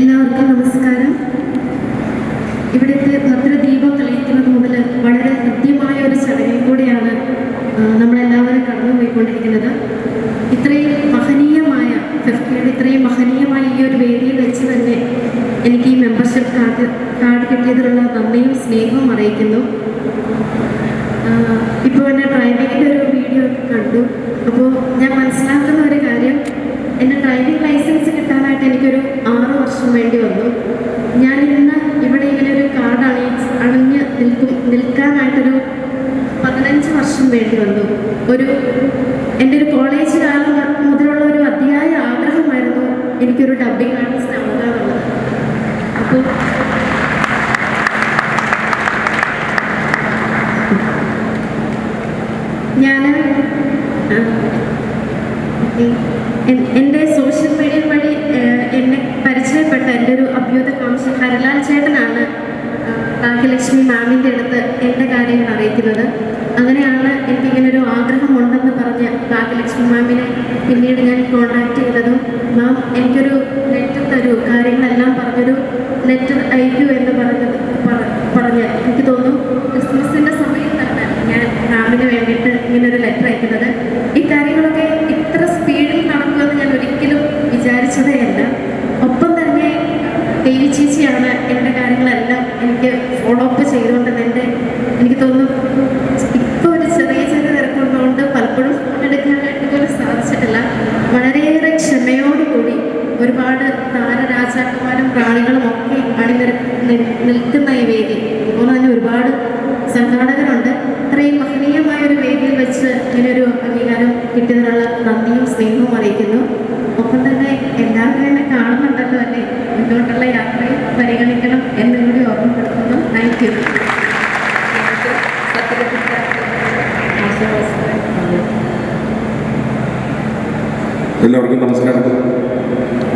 എല്ലാവർക്കും നമസ്കാരം. ഇവിടുത്തെ ഭദ്രദീപം തെളിയിക്കുന്നത് മുതൽ വളരെ കൃത്യമായ ഒരു ചടങ്ങിൽ കൂടിയാണ് നമ്മളെല്ലാവരും കടന്നു പോയിക്കൊണ്ടിരിക്കുന്നത് ഇത്രയും മഹനീയമായ ഫെഫ്റ്റിയുടെ ഇത്രയും മഹനീയമായ ഈ ഒരു വേദിയിൽ വെച്ച് തന്നെ എനിക്ക് ഈ മെമ്പർഷിപ്പ് കാർഡ് കാർഡ് കിട്ടിയതിലുള്ള നന്ദിയും സ്നേഹവും അറിയിക്കുന്നു. ഇപ്പോൾ എന്റെ ഡ്രൈവിങ്ങിന്റെ ഒരു വീഡിയോ കണ്ടു. അപ്പോൾ ഞാൻ മനസ്സിലാക്കുന്ന ഒരു കാര്യം എന്റെ ഡ്രൈവിംഗ് ലൈസൻസ് കിട്ടാനായിട്ട് എനിക്കൊരു ആറ് വർഷം വേണ്ടി വന്നു. ഞാൻ ഇന്ന് ഇവിടെ ഇങ്ങനെ ഒരു കാർഡ് അണി അണിഞ്ഞ് നിൽക്കും നിൽക്കാനായിട്ടൊരു പതിനഞ്ച് വർഷം വേണ്ടി വന്നു. ഒരു എന്റെ ഒരു കോളേജ് കാലം മുതലുള്ള ഒരു അതിയായ ആഗ്രഹമായിരുന്നു എനിക്കൊരു ഡബ്ബിംഗ് ആർട്ടിസ്റ്റ് ആവുക അപ്പോൾ ഞാൻ എന്റെ സോഷ്യൽ മീഡിയ വഴി അങ്ങനെയാണ് ആഗ്രഹം ആഗ്രഹമുണ്ടെന്ന് പറഞ്ഞ് ഭാഗ്യലക്ഷ്മി മാമിനെ പിന്നീട് ഞാൻ കോൺടാക്ട് ചെയ്തതും. മാം എനിക്കൊരു ലെറ്റർ തരൂ കാര്യങ്ങളെല്ലാം പറഞ്ഞൊരു ലെറ്റർ അയക്കൂ എന്ന് പറഞ്ഞത് പറ- പറഞ്ഞ് എനിക്ക് തോന്നുന്നു ക്രിസ്മസിന്റെ സമയത്താണ് ഞാൻ മാമിന് വേണ്ടിയിട്ട് ഒരു ലെറ്റർ അയക്കുന്നത്. ഈ കാര്യങ്ങളൊക്കെ ഇത്ര സ്പീഡിൽ നടക്കുമെന്ന് ഞാൻ ഒരിക്കലും വിചാരിച്ചതേ അല്ല. ഒപ്പം തന്നെ ദേവി ചേച്ചിയാണ് എന്റെ കാര്യങ്ങളെല്ലാം എനിക്ക് ഫോളോ അപ്പ് ചെയ്തുകൊണ്ടത് എന്റെ എനിക്ക് തോന്നുന്നു ഒരുപാട് താരരാജാക്കന്മാരും പ്രാണികളും ഒക്കെ അണിനിര നിൽക്കുന്ന ഈ വേദി. അതുപോലെ തന്നെ ഒരുപാട് സംഘാടകരുണ്ട്. ഇത്രയും മഹനീയമായ ഒരു വേദിയിൽ വെച്ച് ഇങ്ങനൊരു അംഗീകാരം കിട്ടിയതിനുള്ള നന്ദിയും സ്നേഹവും അറിയിക്കുന്നു. ഒപ്പം തന്നെ എല്ലാവരും തന്നെ കാണുന്നുണ്ടല്ലോ അല്ലേ? മുന്നോട്ടുള്ള യാത്രയും പരിഗണിക്കണം എന്നും കൂടി ഓർമ്മപ്പെടുത്തുന്നു. താങ്ക് യു എല്ലാവർക്കും നമസ്കാരം.